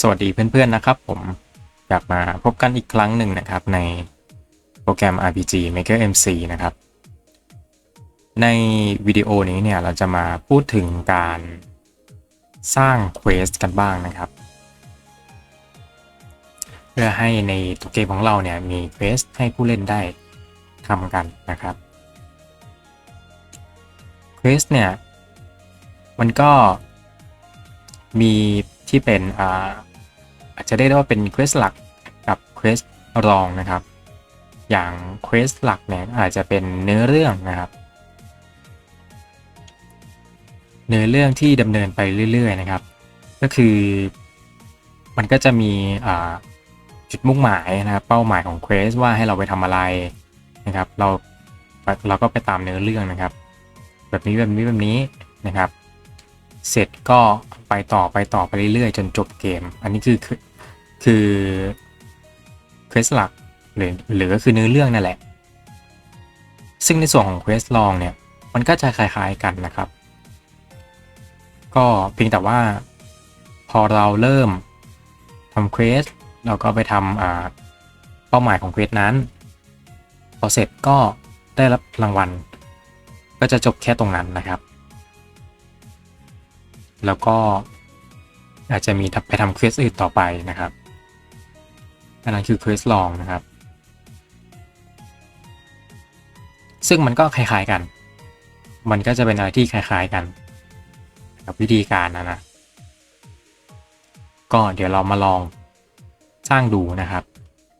สวัสดีเพื่อนๆนะครับ ผมกลับมาพบกันอีกครั้งหนึ่งนะครับในโปรแกรม RPG Maker MC นะครับ ในวิดีโอนี้เนี่ยเราจะมาพูดถึงการสร้างเควสกันบ้างนะครับ เพื่อให้ในตัวเกมของเราเนี่ยมีเควสให้ผู้เล่นได้ทำกันนะครับเควสเนี่ยมันก็มี ที่เป็นอ่าอาจจะได้เรียกว่าเป็นเควสหลักกับเควสรองนะครับ อย่างเควสหลักเนี่ยอาจจะเป็นเนื้อเรื่องนะครับ เนื้อเรื่องที่ดำเนินไปเรื่อย ๆ นะครับ ก็คือมันก็จะมีอ่าจุดมุ่งหมายนะครับเป้าหมายของเควสว่าให้เราไปทำอะไรนะครับ เราเราก็ไปตามเนื้อเรื่องนะครับ แบบนี้แบบนี้แบบนี้นะครับ เสร็จก็ไปต่อไปต่อไปเรื่อยๆ จนจบเกม อันนี้คือคือคือเควสหลักหรือหรือก็คือเนื้อเรื่องนั่นแหละ ซึ่งในส่วนของเควสลองเนี่ย มันก็จะคล้าย ๆกันนะครับ ก็เพียงแต่ว่าพอเราเริ่มทำเควสเราก็ไปทำอ่าเป้าหมายของเควสนั้น พอเสร็จก็ได้รับรางวัล ก็จะจบแค่ตรงนั้นนะครับ แล้วก็อาจจะมีไปทำเควสอื่นต่อไปนะครับอันนั้นคือเควสลองนะครับ ซึ่งมันก็คล้ายๆกัน มันก็จะเป็นอะไรที่คล้ายๆกัน กับวิธีการนะนะก็เดี๋ยวเรามาลองสร้างดูนะครับ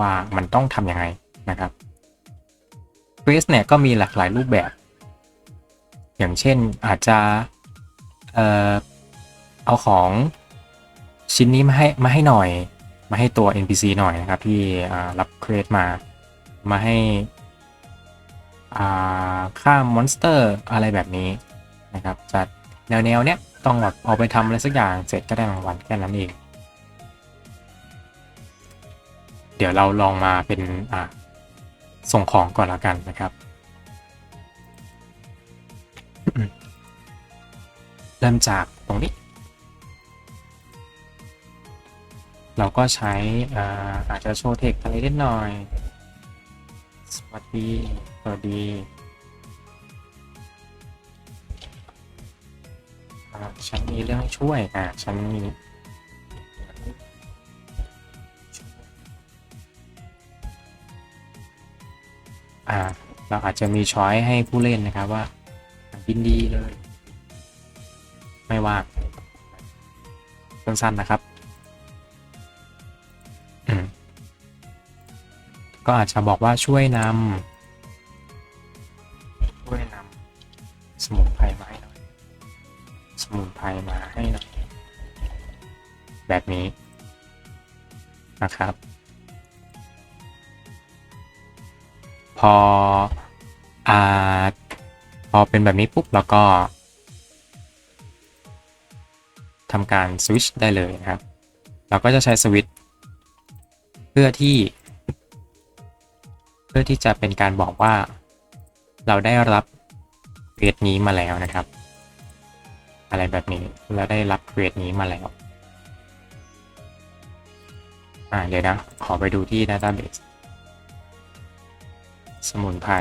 ว่ามันต้องทำยังไงนะครับเควสเนี่ยก็มีหลากหลายรูปแบบ อย่างเช่นอาจจะ เอาของชิ้นนี้มาให้มาให้หน่อย มาให้ตัว NPC หน่อยนะครับ ที่รับเควสมา มาให้ฆ่ามอนสเตอร์อะไรแบบนี้นะครับจะแนวแนวเนี้ยต้องแบบเอาไปทำอะไรสักอย่างเสร็จก็ได้รางวัลแค่นั้นเอง เดี๋ยวเราลองมาเป็นส่งของก่อนละกันนะครับเริ่มจากตรงนี้ เราก็ใช้อาอาจจะโชว์เทคอะไรนิดหน่อย สวัสดีสวัสดีฉันมีเรื่องช่วย อ่าฉันมีอ่า เราอาจจะมีช้อยให้ผู้เล่นนะครับว่ายินดีเลย ไม่ว่างสั้นๆนะครับ ก็อาจจะบอกว่าช่วยนำช่วยนำสมุนไพรมาให้หน่อย สมุนไพรมาให้หน่อย แบบนี้นะครับ พออ่าพอเป็นแบบนี้ปุ๊บแล้วก็ทำการสวิตช์ได้เลยนะครับ เราก็จะใช้สวิตช์เพื่อที่ เพื่อที่จะเป็นการบอกว่า เราได้รับเควสนี้มาแล้วนะครับ อะไรแบบนี้เราได้รับเควสนี้มาแล้วอ่าเดี๋ยวนะ ขอไปดูที่ Database สมุนไพร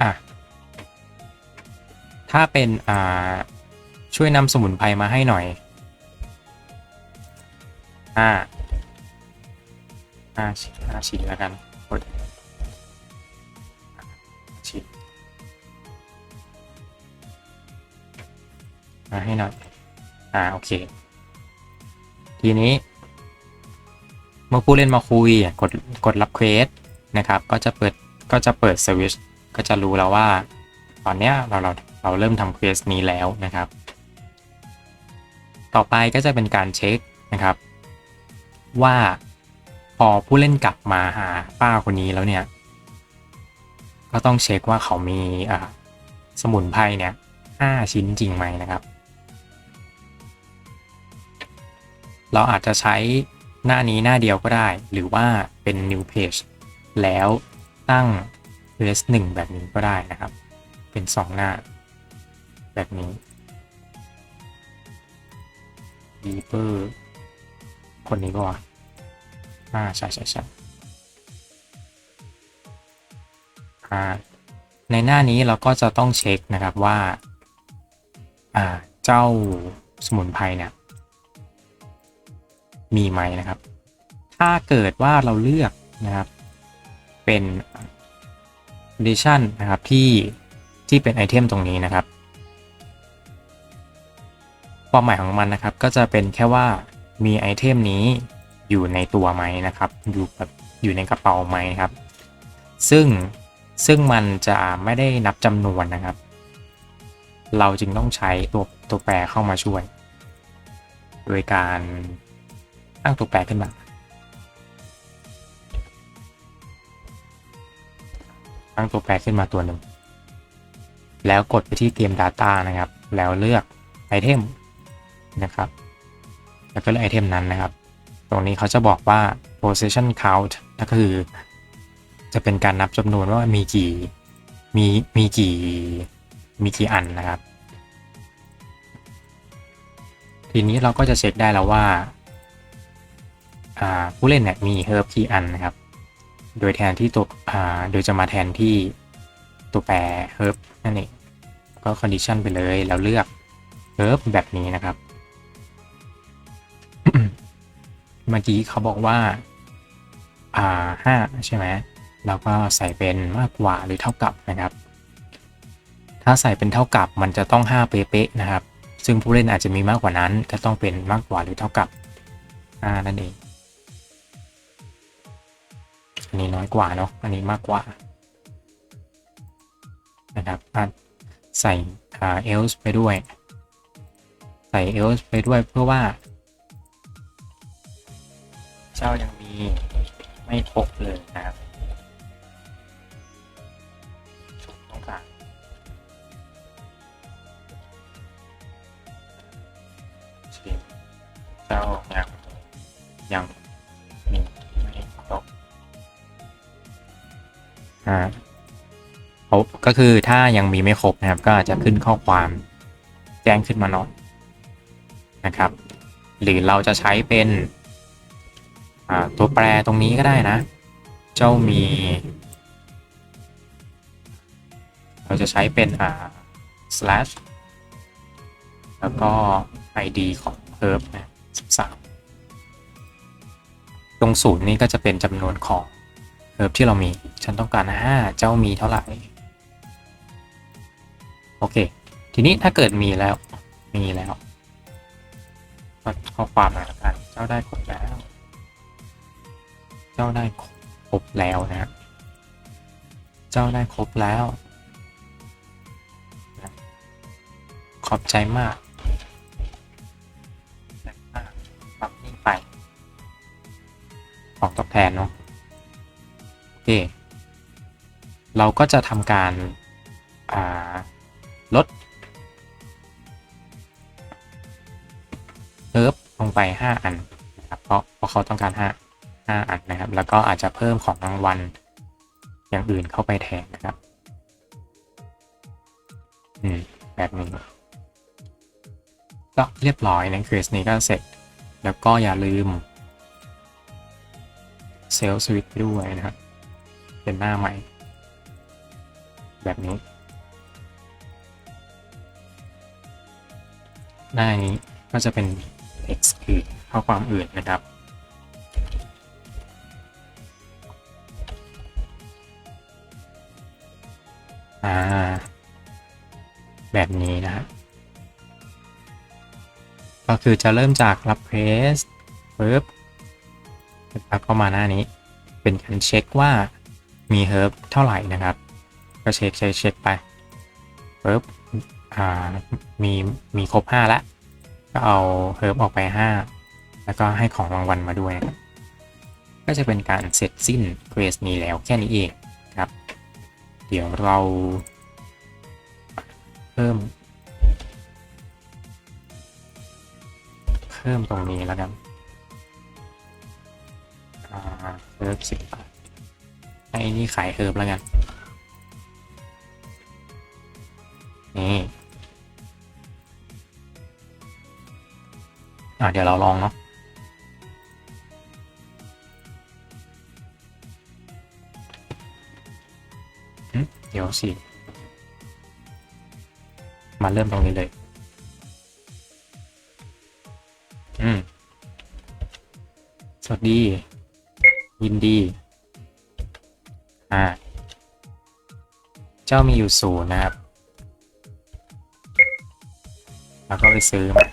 อะถ้าเป็นอ่าช่วยนำสมุนไพรมาให้หน่อย อ่าห้าชิ้นห้าชิ้นแล้วกันกดชิ้นมาให้หน่อยอ่าโอเค ทีนี้ เมื่อผู้เล่นมาคุยกดกดรับเควสนะครับ ก็จะเปิดก็จะเปิดสวิชก็จะรู้แล้วว่า ตอนเนี้ยเราเราเราเริ่มทำเควสนี้แล้วนะครับ ต่อไปก็จะเป็นการเช็คนะครับ ว่าพอผู้เล่นกลับมาหาป้าคนนี้แล้วเนี่ย ก็ต้องเช็คว่าเขามีสมุนไพรเนี่ยห้าชิ้นจริงไหมนะครับ เราอาจจะใช้หน้านี้หน้าเดียวก็ได้ หรือว่าเป็น new page แล้วตั้ง ls 1แบบนี้ก็ได้นะครับ เป็น 2 หน้า แบบนี้ดีเปอร์ คนนี้ก็วะอ่าใช่ใช่ใช่อ่าในหน้านี้เราก็จะต้องเช็คนะครับว่าอ่าเจ้าสมุนไพรเนี่ยมีไหมนะครับ ถ้าเกิดว่าเราเลือกนะครับเป็น condition นะครับที่ที่เป็นไอเทมตรงนี้นะครับความหมายของมันนะครับก็จะเป็นแค่ว่า มีไอเทมนี้อยู่ในตัวไหมนะครับ อยู่แบบอยู่ในกระเป๋าไหมครับ ซึ่งซึ่งมันจะไม่ได้นับจำนวนนะครับ เราจึงต้องใช้ตัวตัวแปรเข้ามาช่วย โดยการตั้งตัวแปรขึ้นมาตั้งตัวแปรขึ้นมาตัวหนึ่ง แล้วกดไปที่เกม Data นะครับ แล้วเลือกไอเทมนะครับ แล้วก็เลือกไอเทมนั้นนะครับ ตรงนี้เขาจะบอกว่า possession count ก็คือ จะเป็นการนับจำนวนว่ามีกี่มีมีกี่มีกี่อันนะครับ ทีนี้เราก็จะเช็คได้แล้วว่าผู้เล่นเนี่ยมีเฮิร์บกี่อันนะครับ โดยแทนที่ตัวโดยจะมาแทนที่ตัวแปรเฮิร์บนั่นเองก็ condition ไปเลยแล้วเลือกเฮิร์บแบบนี้นะครับ เมื่อกี้เขาบอกว่า อ่าห้าใช่ไหมเราก็ใส่เป็นมากกว่าหรือเท่ากับนะครับ ถ้าใส่เป็นเท่ากับมันจะต้อง 5 เป๊ะๆนะครับ ซึ่งผู้เล่นอาจจะมีมากกว่านั้นจะต้องเป็นมากกว่าหรือเท่ากับ5นั่นเองอันนี้น้อยกว่าเนาะอันนี้มากกว่านะครับใส่เอลส์ไปด้วย ใส่เอลส์ไปด้วยเพื่อว่า เจ้ายังมีไม่ครบเลยนะครับต้องการชิมเจ้ายังยังมีไม่ครบอ่าเขาก็คือถ้ายังมีไม่ครบนะครับ ก็จจะขึ้นข้อความแจ้งขึ้นมาหน่อยนะครับ หรือเราจะใช้เป็น ตัวแปรตรงนี้ก็ได้นะ เจ้ามี เราจะใช้เป็นอ่า slash แล้วก็ id ของ herb นะ13 ตรงศูนย์นี้ก็จะเป็นจำนวนของ herb ที่เรามี ฉันต้องการ 5 เจ้ามีเท่าไหร่ โอเค ทีนี้ถ้าเกิดมีแล้ว มีแล้วก็ข้อความมาแล้วกัน เจ้าได้ครบแล้ว จ้าได้ครบแล้วนะเจ้าได้ครบแล้ว ขอบใจมากปรับนี่ไป ของตอบแทนเนาะโอเค เราก็จะทำการลดเฮิร์บลงไป 5 อันนะครับเพราะเพราะเขาต้องการ 5 5 อันนะครับ แล้วก็อาจจะเพิ่มของรางวัลอย่างอื่นเข้าไปแทนนะครับ อืม แบบนี้ ก็เรียบร้อยนะเควสนี้ก็เสร็จ แล้วก็อย่าลืมเซลล์สวิตด้วยนะครับ เป็นหน้าใหม่ แบบนี้ หน้านี้ก็จะเป็น text อื่นข้อความอื่นนะครับ อ่า แบบนี้นะฮะก็คือจะเริ่มจากรับเพรสปึ๊บแล้วก็มาหน้านี้ เป็นการเช็คว่ามีเฮิร์บเท่าไหร่นะครับ ก็เช็คเช็คเช็คไปปึ๊บอ่ามีมีครบ 5ล้วก็เอาเฮิร์บออกไป 5 แล้วก็ให้ของรางวัลมาด้วย ก็จะเป็นการเสร็จสิ้นเควสนี้แล้วแค่นี้เอง เดี๋ยวเรา เพิ่ม เพิ่มตรงนี้แล้วกันเฮิร์บสิบบาทไอ้นี่ขายเฮิร์บแล้วกัน นี่ อะเดี๋ยวเราลองเนาะ สิมาเริ่มตรงนี้เลย อืม สวัสดี ยินดี อ่า เจ้ามีอยู่ศูนย์นะครับ แล้วก็ไปซื้อมา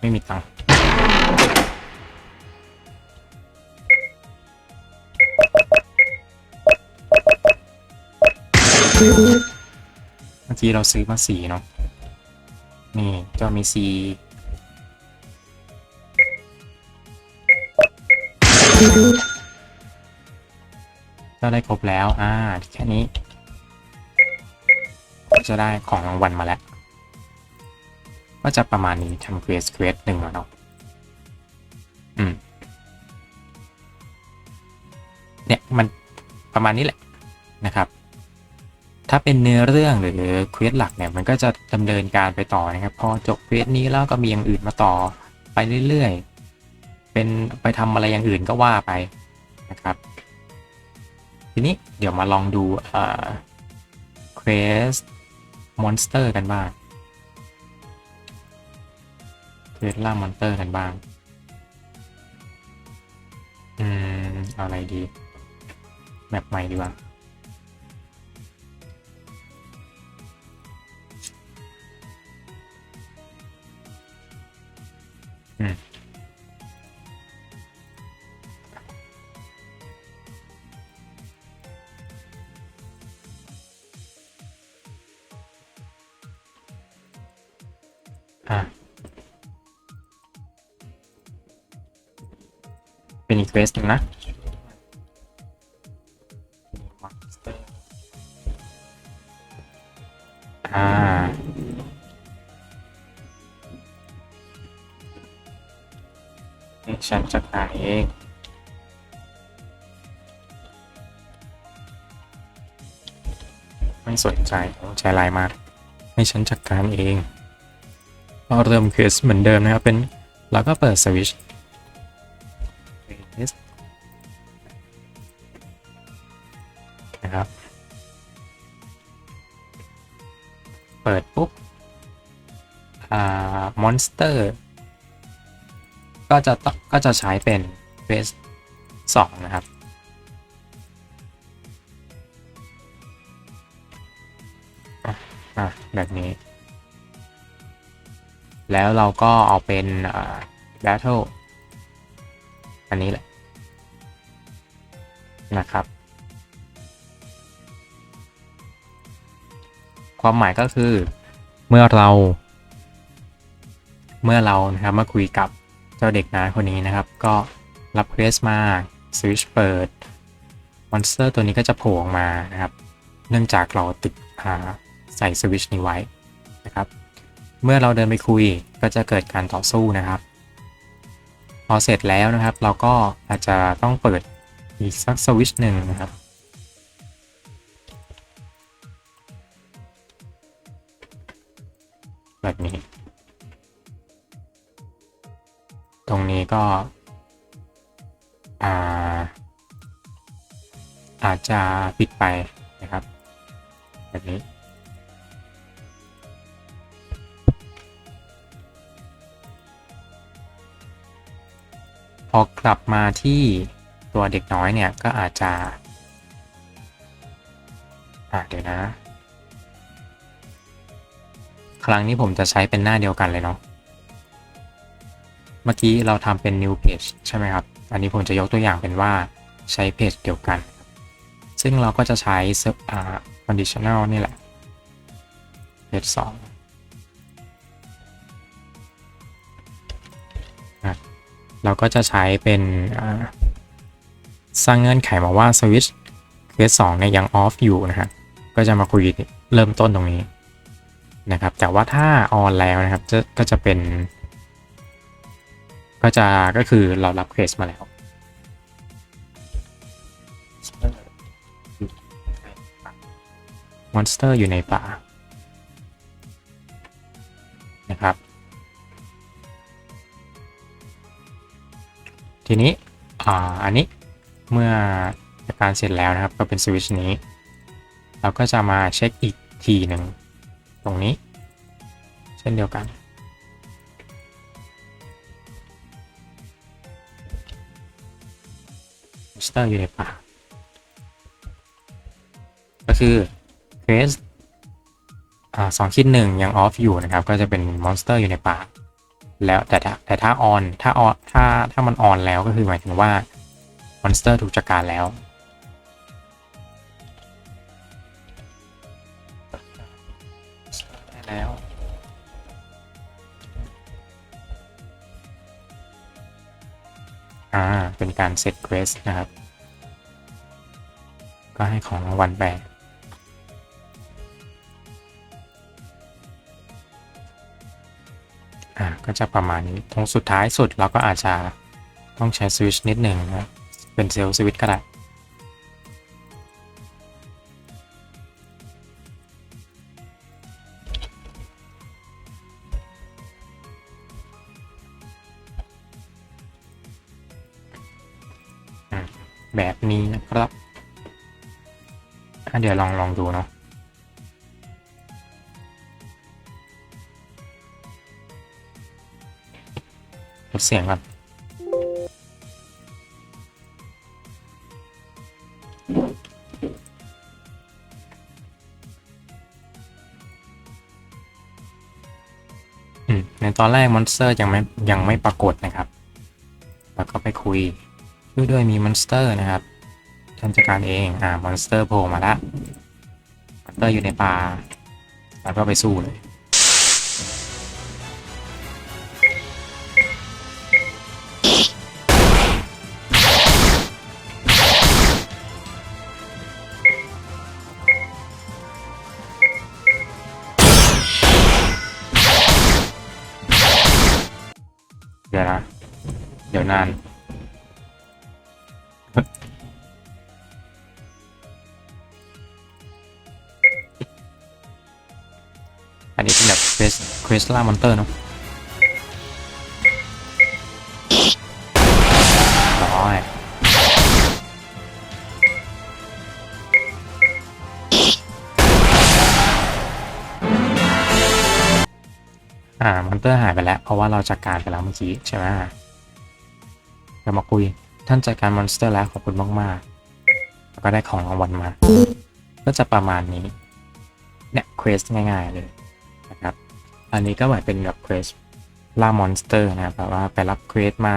ไม่มีตังค์ กี้เราซื้อมาสี่เนาะ นี่เจ้ามีสี่เจ้าได้ครบแล้ว อ่า แค่นี้ก็จะได้ของรางวัลมาแล้ว ก็จะประมาณนี้ทำเควสเควสหนึ่งแล้วเนาะ อืม เนี่ย มันประมาณนี้แหละนะครับ ถ้าเป็นเนื้อเรื่องหรือเควสหลักเนี่ยมันก็จะดำเนินการไปต่อนะครับ พอจบเควสนี้แล้วก็มีอย่างอื่นมาต่อไปเรื่อยๆ เป็นไปทำอะไรอย่างอื่นก็ว่าไปนะครับ ทีนี้เดี๋ยวมาลองดูเควสมอนสเตอร์กันบ้างเควสล่ามอนสเตอร์กันบ้าง อืมอาอะไรดี แมปใหม่ดีกว่า สหนึ่งนะอ่าฉันจัดการเองไม่สนใจใช้ไลน์มากให้ฉันจัดการเองก็เริ่มเควสเหมือนเดิมนะครับเป็นเราก็เปิดสวิตช์ อนสเตอร์ ก็จะก็จะใช้เป็นเฟสสองนะครับ แบบนี้ แล้วเราก็เอาเป็น battle อันนี้แหละ นะครับ ความหมายก็คือเมื่อเรา เมื่อเรานะครับมาคุยกับเจ้าเด็กน้อยคนนี้นะครับ ก็รับเควสมาสวิชเปิดมอนสเตอร์ตัวนี้ก็จะโผล่ออกมานะครับ เนื่องจากเราติดอ่าใส่สวิชนี้ไว้นะครับ เมื่อเราเดินไปคุยก็จะเกิดการต่อสู้นะครับ พอเสร็จแล้วนะครับ เราก็อาจจะต้องเปิดอีกสักสวิชหนึ่งนะครับแบบนี้ ตรงนี้ก็อาอาจจะปิดไปนะครับ แบบนี้ พอกลับมาที่ตัวเด็กน้อยเนี่ย ก็อาจจะอ่าเดี๋ยวนะ ครั้งนี้ผมจะใช้เป็นหน้าเดียวกันเลยเนาะ เมื่อกี้เราทำเป็น new page ใช่ไหมครับ อันนี้ผมจะยกตัวอย่างเป็นว่าใช้เพจเดียวกัน ซึ่งเราก็จะใช้ conditional นี่แหละ page สองเราก็จะใช้เป็นสร้างเงื่อนไขมาว่า switch เคสสองเนี่ยยัง off อยู่นะฮะก็จะมาคุยเริ่มต้นตรงนี้นะครับ แต่ว่าถ้า on แล้วนะครับ จะก็จะเป็น ก็จะก็คือเรารับเคสมาแล้วมอนสเตอร์อยู่ในป่านะครับ ทีนี้อ่าอันนี้เมื่อการเสร็จแล้วนะครับก็เป็นสวิตชนี้ เราก็จะมาเช็คอีกทีหนึ่งตรงนี้ เช่นเดียวกัน สเตอร์อยู่ในป่า ก็คือเควสสองคิดหนึ่งยังออฟอยู่นะครับ ก็จะเป็นมอนสเตอร์อยู่ในป่า แล้วแต่ถ้าแต่ถ้าออนถ้าออนถ้าถ้ามันออนแล้วก็คือหมายถึงว่ามอนสเตอร์ถูกจัดการแล้ว อ่า เป็นการเซตเควสนะครับ ก็ให้ของรางวัลไปอ่า ก็จะประมาณนี้ ตรงสุดท้ายสุดเราก็อาจจะต้องใช้สวิตชนิดหนึ่งนะ เป็นเซลล์สวิตช์ก็ได้ อะเดี๋ยวลองลองดูเนาะลดเสียงก่อนในตอนแรกมอนสเตอร์ยังไม่ยังไม่ปรากฏนะครับ แล้วก็ไปคุยช่วยด้วยมีมอนสเตอร์นะครับ ฉันจัดการเอง อ่ามอนสเตอร์โผล่มาละมอนสเตอร์อยู่ในป่าแล้วก็ไปสู้เลยเดี๋ยวนะ เดี๋ยวนานอัน สล่ามอนเตอร์เนาะร้อยอ่ามอนเตอร์หายไปแล้ว เพราะว่าเราจัดการไปแล้วเมื่อกี้ใช่ไหมเรามาคุยท่านจัดการมอนสเตอร์แล้วขอบคุณมากๆแล้วก็ได้ของรางวัลมา ก็จะประมาณนี้เนี่ยเควสง่าย ๆ เลย อันนี้ก็เหมือนเป็นแบบเควสล่ามอนสเตอร์นะครับแบบว่าไปรับเควสมา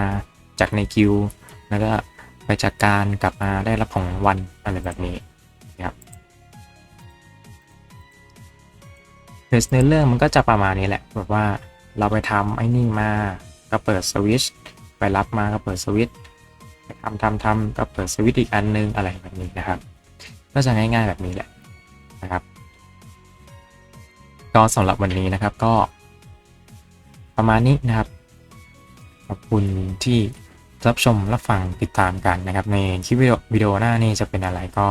จากในคิว แล้วก็ไปจัดการกลับมาได้รับของวัลอะไรแบบนี้นะครับเควสในเรื่องมันก็จะประมาณนี้แหละแบบว่าเราไปทำไอ้นี่มาก็เปิดสวิตช์ไปรับมาก็เปิดสวิตชไปทำทำทำก็เปิดสวิตช์อีกอันนึงอะไรแบบนี้นะครับ ก็จะง่ายๆแบบนี้แหละ ก็สำหรับวันนี้นะครับก็ ประมาณนี้นะครับ ขอบคุณที่รับชมรับฟังติดตามกันนะครับ ในคลิปวิดีโอวิดีโอหน้านี้จะเป็นอะไรก็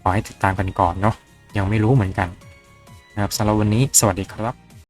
ขอให้ติดตามกันก่อนเนาะยังไม่รู้เหมือนกันนะครับสำหรับวันนี้สวัสดีครับ